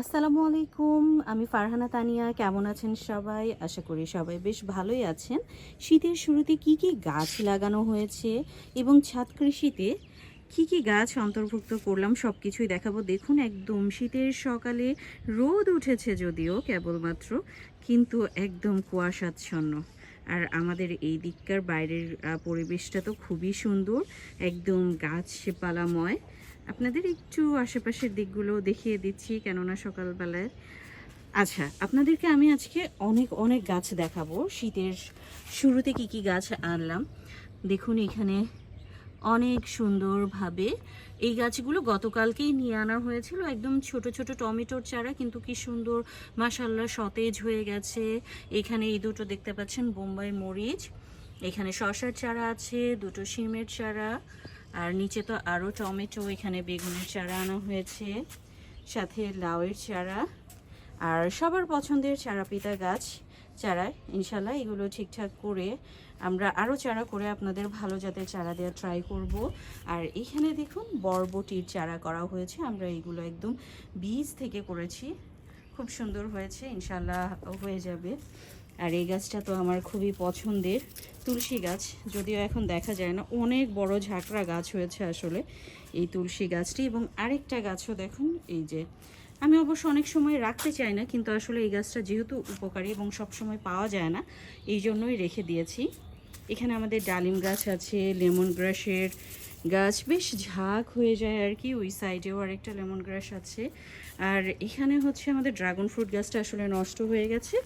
আসসালামু আলাইকুম, আমি ফারহানা তানিয়া, কেমন আছেন সবাই? আশা করি সবাই বেশ ভালোই আছেন। শীতের শুরুতে কি কি গাছ লাগানো হয়েছে এবং ছাদ কৃষিতে কি কি গাছ অন্তর্ভুক্ত করলাম সব কিছুই দেখাবো। দেখুন, একদম শীতের সকালে রোদ উঠেছে যদিও কেবলমাত্র, কিন্তু একদম কুয়াশাচ্ছন্ন। আর আমাদের এই দিককার বাইরের পরিবেশটা তো খুবই সুন্দর, একদম গাছপালাময় আপনাদের একটু আশেপাশের দিকগুলো দেখিয়ে দিচ্ছি কেননা সকালবেলায়। আচ্ছা আপনাদেরকে আমি আজকে অনেক অনেক গাছ দেখাবো। শীতের শুরুতে কি কি গাছ আনলাম? দেখুন এখানে অনেক সুন্দরভাবে এই গাছগুলো গতকালকেই নিয়ে আনা হয়েছিল। একদম ছোট ছোট টমেটোর চারা, কিন্তু কি সুন্দর মাসাল্লাহ সতেজ হয়ে গেছে। এখানে এই দুটো দেখতে পাচ্ছেন, বোম্বাই মরিচ। এখানে শশার চারা আছে, দুটো শিমের চারা। আর নিচে তো আরও টমেটো, এখানে বেগুনের চারা আনা হয়েছে, সাথে লাউয়ের চারা, আর সবার পছন্দের চারা পিতা গাছ চারা ইনশাল্লাহ এগুলো ঠিকঠাক করে আমরা আরও চারা করে আপনাদের ভালো জাতের চারা দেওয়া ট্রাই করব। আর এখানে দেখুন বরবটির চারা করা হয়েছে, আমরা এগুলো একদম বীজ থেকে করেছি। খুব সুন্দর হয়েছে, ইনশাল্লাহ হয়ে যাবে। আর এই গাছটা তো আমার খুবই পছন্দের। তুলসী গাছ, যদিও এখন দেখা যায় না, অনেক বড় ঝাঁকড়া গাছ হয়েছে আসলে এই তুলসী গাছটি। এবং আরেকটা গাছও দেখুন, এই যে, আমি অবশ্য অনেক সময় রাখতে চাই না, কিন্তু আসলে এই গাছটা যেহেতু উপকারী এবং সব সময় পাওয়া যায় না, এই জন্যই রেখে দিয়েছি। এখানে আমাদের ডালিম গাছ আছে, লেমন গ্রাসের গাছ, বেশ ঝাঁক হয়ে যায় আর কি, ওই সাইডেও আরেকটা লেমন গ্রাস আছে। আর এখানে হচ্ছে আমাদের ড্রাগন ফ্রুট গাছটা আসলে নষ্ট হয়ে গেছে।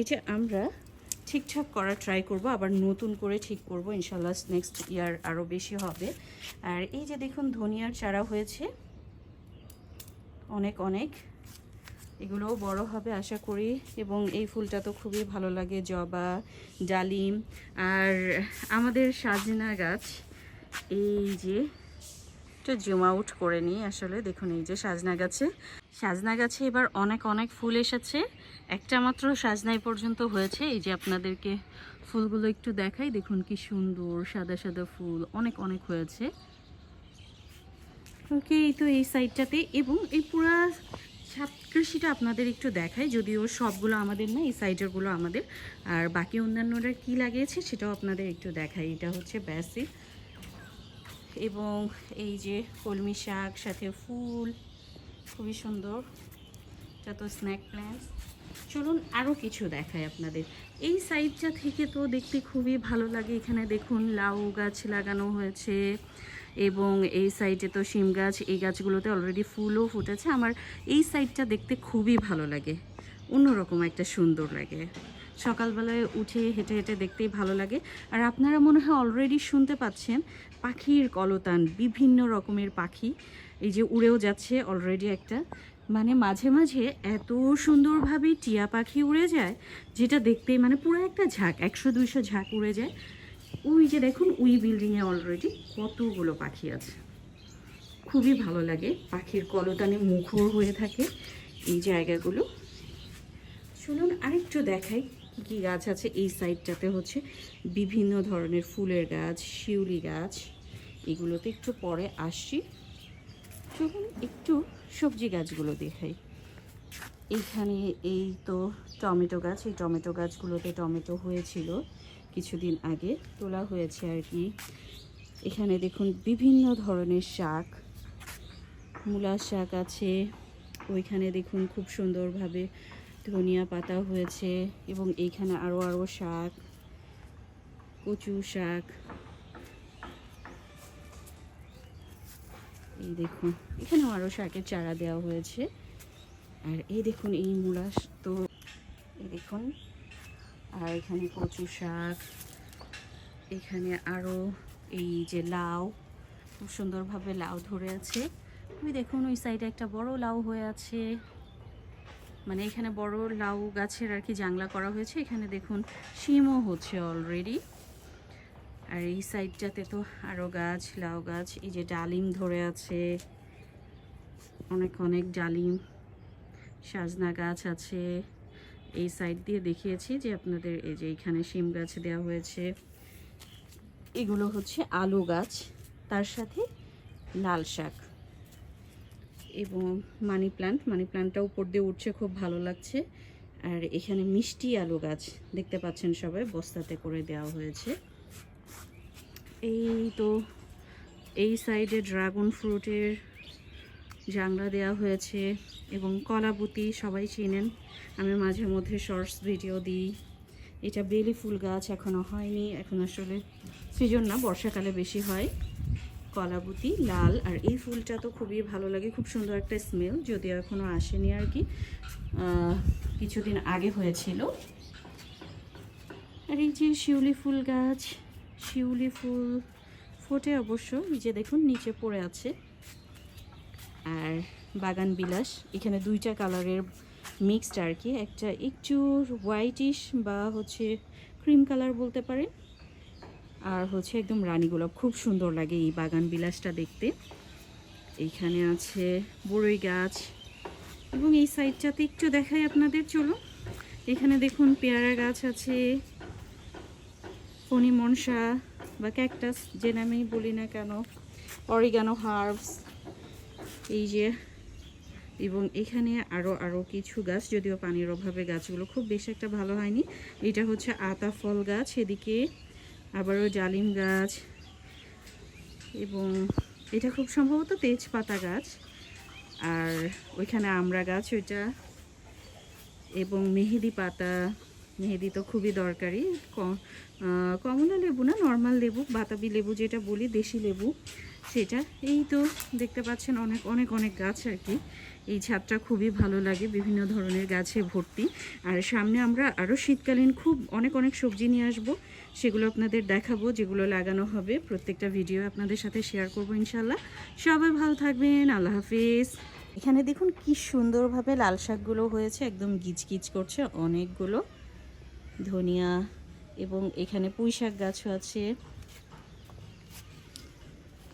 এটা আমরা ঠিকঠাক করার ট্রাই করব, আবার নতুন করে ঠিক করব, ইনশাল্লাহ নেক্সট ইয়ার আরও বেশি হবে। আর এই যে দেখুন ধনিয়ার চারা হয়েছে, অনেক অনেক, এগুলোও বড় হবে আশা করি, এবং এই ফুলটা তো খুবই ভালো লাগে, জবা, ডালিম, আর আমাদের সাজনা গাছ, এই যে একটু জুম আউট করে নিই আসলে। দেখুন, এই যে সাজনা গাছে। সাজনা গাছে এবার অনেক অনেক ফুল এসেছে। একটা মাত্র সাজনাই পর্যন্ত হয়েছে। এই যে আপনাদেরকে ফুলগুলো একটু দেখাই। দেখুন, কি সুন্দর সাদা সাদা ফুল। অনেক অনেক হয়েছে। ওকে, এই তো এই সাইডটাতে এবং এই পুরা ছাদ কৃষিটা আপনাদের একটু দেখাই। যদিও সবগুলো আমাদের না, এই সাইডেরগুলো আমাদের। আর বাকি অন্যান্যরা কি লাগিয়েছে সেটাও আপনাদের একটু দেখাই। এটা হচ্ছে ব্যাসিক এবং এই যে কলমি শাক, সাথে ফুল, খুবই সুন্দর এটা তো স্ন্যাক প্ল্যান্টস চলুন আরও কিছু দেখায় আপনাদের। এই সাইডটা থেকে তো দেখতে খুবই ভালো লাগে। এখানে দেখুন লাউ গাছ লাগানো হয়েছে এবং এই সাইডে তো শিম গাছ, এই গাছগুলোতে অলরেডি ফুলও ফুটেছে। আমার এই সাইডটা দেখতে খুবই ভালো লাগে। অন্যরকম একটা সুন্দর লাগে। সকালবেলায় উঠে হেঁটে হেঁটে দেখতেই ভালো লাগে। আর আপনারা মনে হয় অলরেডি শুনতে পাচ্ছেন পাখির কলতান, বিভিন্ন রকমের পাখি। এই যে উড়েও যাচ্ছে অলরেডি একটা। মানে মাঝে মাঝে এত সুন্দরভাবে টিয়া পাখি উড়ে যায়, যেটা দেখতেই মানে পুরো একটা ঝাঁক, একশো দুইশো ঝাঁক উড়ে যায়। ওই যে দেখুন উই বিল্ডিংয়ে অলরেডি কতগুলো পাখি আছে। খুবই ভালো লাগে, পাখির কলতানে মুখর হয়ে থাকে এই জায়গাগুলো। শুনুন, আরেকটু দেখাই। কী কী গাছ আছে এই সাইডটাতে হচ্ছে বিভিন্ন ধরনের ফুলের গাছ, শিউলি গাছ, এগুলোতে একটু পরে আসছি। চলুন একটু সবজি গাছগুলো দেখাই। এইখানে এই তো টমেটো গাছ, এই টমেটো গাছগুলোতে টমেটো হয়েছিল কিছুদিন আগে, তোলা হয়েছে আর কি। এখানে দেখুন বিভিন্ন ধরনের শাক মূলা শাক আছে। ওইখানে দেখুন খুব সুন্দরভাবে ধনিয়া পাতা হয়েছে এবং এইখানে আরও আরও শাক, কচু শাক। এই দেখুন, এখানেও আরও শাকের চারা দেওয়া হয়েছে। আর এই দেখুন, এই মূলা তো, এই দেখুন। আর এখানে কচু শাক, এখানে আরও এই যে লাউ, খুব সুন্দরভাবে লাউ ধরে আছে। ওই দেখুন, ওই সাইডে একটা বড় লাউ হয়ে আছে। মানে এখানে বড় লাউ গাছের আর কি জাংলা করা হয়েছে। এখানে দেখুন শিমও হচ্ছে অলরেডি আর এই সাইডটাতে তো আরও গাছ, লাউ গাছ, এই যে ডালিম ধরে আছে। অনেক অনেক ডালিম, সাজনা গাছ আছে। এই সাইড দিয়ে দেখিয়েছি যে আপনাদের এই যে এখানে শিম গাছ দেওয়া হয়েছে। এগুলো হচ্ছে আলু গাছ, তার সাথে লাল শাক। এবং মানি প্লান্ট। মানি প্লান্টটা উপর দিয়ে উঠছে, খুব ভালো লাগছে। আর এখানে মিষ্টি আলু গাছ দেখতে পাচ্ছেন সবাই, বস্তাতে করে দেওয়া হয়েছে। এই তো এই সাইডে ড্রাগন ফ্রুটের জাংলা দেওয়া হয়েছে এবং কলাবুতি সবাই চিনেন। আমি মাঝে মধ্যে শর্টস ভিডিও দিই। এটা বেলি ফুল গাছ এখনও হয়নি, এখন আসলে সিজন না, বর্ষাকালে বেশি হয়। কলাবুতি, লাল, আর এই ফুলটা তো খুবই ভালো লাগে, খুব সুন্দর একটা স্মেল যদিও এখনও আসেনি আর কি। কিছুদিন আগে হয়েছিল। আর এই যে শিউলি ফুল গাছ, শিউলি ফুল ফোটে অবশ্য যে দেখুন, নিচে পড়ে আছে। আর বাগান বিলাস, এখানে দুইটা কালারের মিক্সড আর কি, একটা একটু হোয়াইটিশ বা হচ্ছে ক্রিম কালার বলতে পারে আর হচ্ছে একদম রানী গোলাপ। খুব সুন্দর লাগে এই বাগান বিলাসটা দেখতে। এইখানে আছে বড়ই গাছ এবং এই সাইডটাতে একটু দেখাই আপনাদের চলো এখানে দেখুন পেয়ারা গাছ আছে ফণি মনসা বা ক্যাকটাস, যে নামেই বলি না কেন, অরিগানো হার্বস, এই যে, এবং এখানে আরও আরও কিছু গাছ, যদিও পানির অভাবে গাছগুলো খুব বেশি একটা ভালো হয়নি। এটা হচ্ছে আতা ফল গাছ, এদিকে আবারও জালিম গাছ এবং এটা খুব সম্ভবত তেজপাতা গাছ। আর ওইখানে আমড়া গাছ ওইটা এবং মেহেদি পাতা। মেহেদি তো খুবই দরকারি। কমলা লেবু না, নর্মাল লেবু, বাতাবি লেবু যেটা বলি, দেশি লেবু, সেটা। এই তো দেখতে পাচ্ছেন অনেক অনেক অনেক গাছ আর কি। এই ছাদটা খুবই ভালো লাগে, বিভিন্ন ধরনের গাছে ভর্তি। আর সামনে আমরা আরও শীতকালীন খুব অনেক অনেক সবজি নিয়ে আসব, সেগুলো আপনাদের দেখাবো, যেগুলো লাগানো হবে। প্রত্যেকটা ভিডিও আপনাদের সাথে শেয়ার করব ইনশাল্লাহ সবাই ভালো থাকবেন, আল্লাহ হাফিজ। এখানে দেখুন কি সুন্দরভাবে লাল শাকগুলো হয়েছে, একদম গিজগিজ করছে অনেকগুলো ধনিয়া এবং এখানে পুঁই শাক গাছও আছে।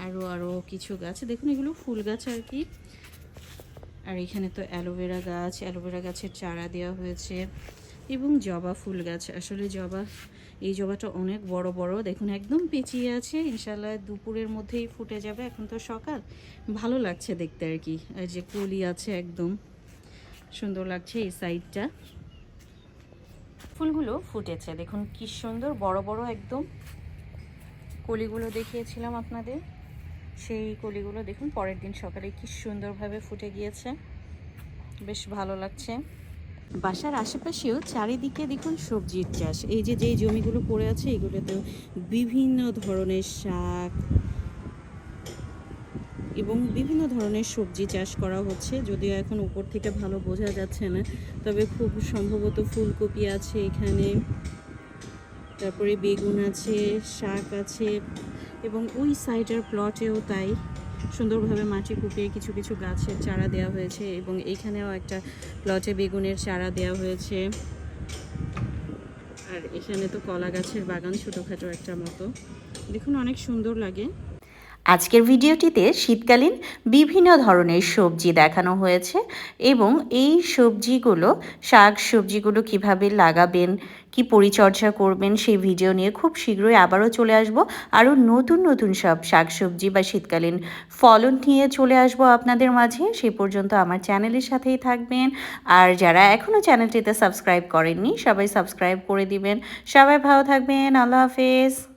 আরও আরও কিছু গাছ। দেখুন এগুলো ফুল গাছ আর কি। আর এখানে তো অ্যালোভেরা গাছ অ্যালোভেরা গাছের চারা দেওয়া হয়েছে এবং জবা ফুল গাছ। আসলে জবা, এই জবাটা অনেক বড় বড়, দেখুন একদম পেঁচিয়ে আছে। ইনশাল্লাহ দুপুরের মধ্যেই ফুটে যাবে। এখন তো সকাল। ভালো লাগছে দেখতে আর কি। আর যে কলি আছে একদম। সুন্দর লাগছে এই সাইডটা। ফুলগুলো ফুটেছে। দেখুন কি সুন্দর, বড় বড় একদম। কলিগুলো দেখিয়েছিলাম আপনাদের। সেই কলিগুলো দেখুন, পরের দিন সকালে কি সুন্দরভাবে ফুটে গিয়েছে। বেশ ভালো লাগছে। বাসার আশেপাশেও চারিদিকে দেখুন সবজির চাষ। এই যে যেই জমিগুলো পড়ে আছে, এগুলোতে বিভিন্ন ধরনের শাক এবং বিভিন্ন ধরনের সবজি চাষ করা হচ্ছে। যদিও এখন উপর থেকে ভালো বোঝা যাচ্ছে না, তবে খুব সম্ভবত ফুলকপি আছে এখানে। তারপরে বেগুন আছে, শাক আছে। এবং ওই সাইডের প্লটেও তাই সুন্দরভাবে মাটি কুপিয়ে কিছু কিছু গাছের চারা দেওয়া হয়েছে এবং এইখানেও একটা প্লটে বেগুনের চারা দেওয়া হয়েছে। আর এখানে তো কলা গাছের বাগান ছোটোখাটো একটা মতো। দেখুন অনেক সুন্দর লাগে। আজকের ভিডিওটিতে শীতকালীন বিভিন্ন ধরনের সবজি দেখানো হয়েছে এবং এই সবজিগুলো, শাক সবজিগুলো কীভাবে লাগাবেন, কি পরিচর্যা করবেন সেই ভিডিও নিয়ে খুব শীঘ্রই আবারও চলে আসব। আরও নতুন নতুন সব শাক সবজি বা শীতকালীন ফলন নিয়ে চলে আসব আপনাদের মাঝে। সে পর্যন্ত আমার চ্যানেলের সাথেই থাকবেন। আর যারা এখনও চ্যানেলটিতে সাবস্ক্রাইব করেননি, সবাই সাবস্ক্রাইব করে দিবেন। সবাই ভালো থাকবেন। আল্লাহ হাফেজ।